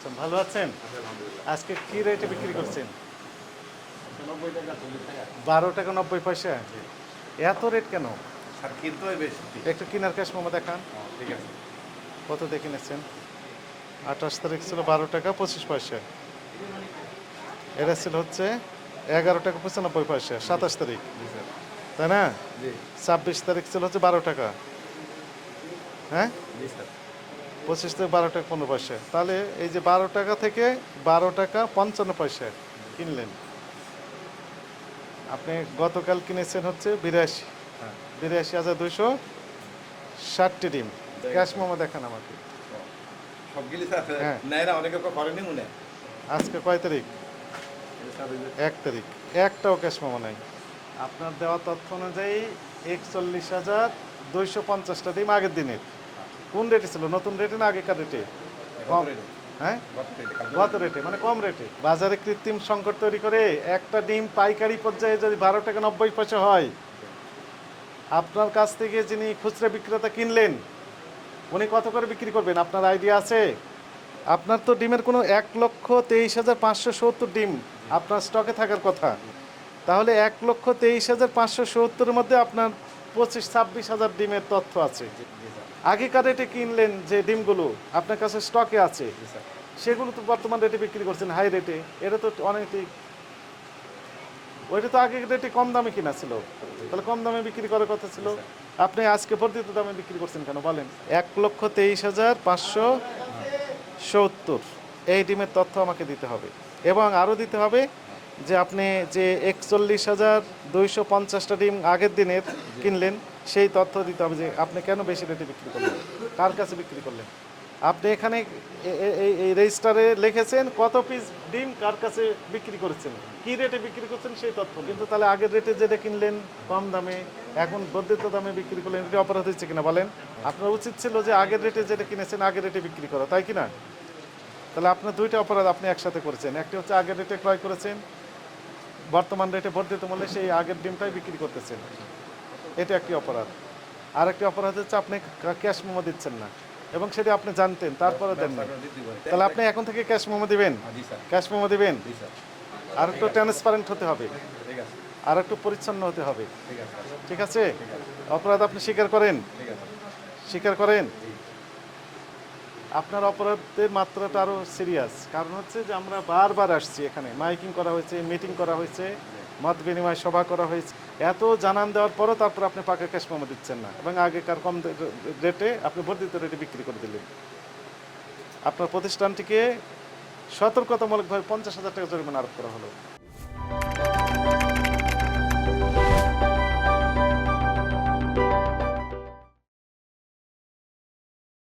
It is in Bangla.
আচ্ছা, ভালো আছেন? আজকে কি রেটে বিক্রি করছেন? বারো টাকা নব্বই পয়সা? এত রেট কেন? বেশি। একটু কিনার ক্যাশ মোমো দেখান। ঠিক কত দেখে নিচ্ছেন আঠাশ তারিখ ছিল বারো টাকা পঁচিশ পয়সা। এটা ছিল হচ্ছে এগারো টাকা পঁচানব্বই পয়সা সাতাশ তারিখ। জি স্যার। তাই না? জি। ছাব্বিশ তারিখ ছিল হচ্ছে বারো টাকা। হ্যাঁ? পঁচিশ থেকে বারো টাকা পনেরো পয়সা। তাহলে এই যে বারো টাকা থেকে বারো টাকা পঞ্চান্ন পয়সা কিনলেন। আপনি গতকাল কিনেছেন হচ্ছে বিরাশি। হ্যাঁ বিরাশি হাজার দুইশো ষাটটি ডিম। ক্যাশ মোমো দেখান আমাকে। হ্যাঁ। আজকে কয় তারিখ? এক তারিখ। একটাও ক্যাশ মোমো নাই। আপনার দেওয়া তথ্য অনুযায়ী একচল্লিশ হাজার দুইশো পঞ্চাশটা ডিম আগের দিনের। কোন রেটে ছিল? নতুন রেটে না আগেকার রেটে কম? হ্যাঁ? গত রেটে মানে কম রেটে বাজারে কৃত্রিম সংকট তৈরি করে একটা ডিম পাইকারি পর্যায়ে যদি বারো টাকা নব্বই পয়সা হয় আপনার কাছ থেকে যিনি খুচরা বিক্রেতা কিনলেন উনি কত করে বিক্রি করবেন? আপনার আইডিয়া আছে? আপনার তো ডিমের কোনো এক লক্ষ তেইশ হাজার পাঁচশো সত্তর ডিম আপনার স্টকে থাকার কথা। তাহলে এক লক্ষ তেইশ হাজার পাঁচশো সত্তরের মধ্যে আপনার পঁচিশ ছাব্বিশ হাজার ডিমের তথ্য আছে। আগেকার রেটে কিনলেন যে ডিমগুলো? আপনার কাছে স্টকে আছে। সেগুলো তো বর্তমান রেটে বিক্রি করছেন হাই রেটে। এটা তো অনেকটাই ওইটা তো আগে রেটে কম দামে কিনা ছিল। তাহলে কম দামে বিক্রি করার কথা ছিল। আপনি আজকে বর্ধিত দামে বিক্রি করছেন কেন? বলেন। এক লক্ষ তেইশ হাজার পাঁচশো সত্তর। এই ডিমের তথ্য আমাকে দিতে হবে। এবং আরও দিতে হবে যে আপনি যে একচল্লিশ হাজার দুইশো পঞ্চাশটা ডিম আগের দিনের কিনলেন সেই তথ্য দিতে হবে যে আপনি কেন বেশি রেটে বিক্রি করলেন? কার কাছে বিক্রি করলেন? আপনি এখানে এই রেজিস্টারে লিখেছেন কত পিস ডিম কার কাছে বিক্রি করেছেন? কি রেটে বিক্রি করছেন সেই তথ্য কিন্তু তাহলে আগের রেটে যেটা কিনলেন, কম দামে, এখন বর্ধিত দামে বিক্রি করলেন, এটা অপরাধ হচ্ছে কিনা বলেন? আপনার উচিত ছিল যে আগের রেটে যেটা কিনেছেন, আগের রেটে বিক্রি করা, তাই কি না তাহলে আপনার দুইটা অপরাধ আপনি একসাথে করেছেন। একটি হচ্ছে আগের রেটে ক্রয় করেছেন, বর্তমান রেটে বর্ধিত মূল্যে সেই আগের ডিমটাই বিক্রি করতেছেন। এটা একটি অপরাধ। আর একটি অপরাধ হচ্ছে আপনি ক্যাশ মোমো দিচ্ছেন না। এবং সেটা আপনি জানতেন তারপরে দেন না। তাহলে আপনি এখন থেকে ক্যাশ মোমো দিবেন? হ্যাঁ, ক্যাশ মোমো দিবেন? আর একটু ট্রান্সপারেন্ট হতে হবে। আর একটু পরিচ্ছন্ন হতে হবে। ঠিক আছে স্যার, ঠিক আছে? অপরাধ আপনি স্বীকার করেন? স্বীকার করেন? আপনার অপরাধের মাত্রাটা আরও সিরিয়াস কারণ হচ্ছে যে আমরা বারবার আসছি এখানে। মাইকিং করা হয়েছে মিটিং করা হয়েছে। মত বিনিময় সভা করা হয়েছে। এত জানান দেওয়ার পরও তারপর আপনি পাকা ক্যাশ মোমো দিচ্ছেন না। এবং আগেকার কম রেটে আপনি বর্ধিত রেটে বিক্রি করে দিলেন। আপনার প্রতিষ্ঠানটিকে সতর্কতামূলকভাবে পঞ্চাশ হাজার টাকা জরিমানা আরোপ করা হলো।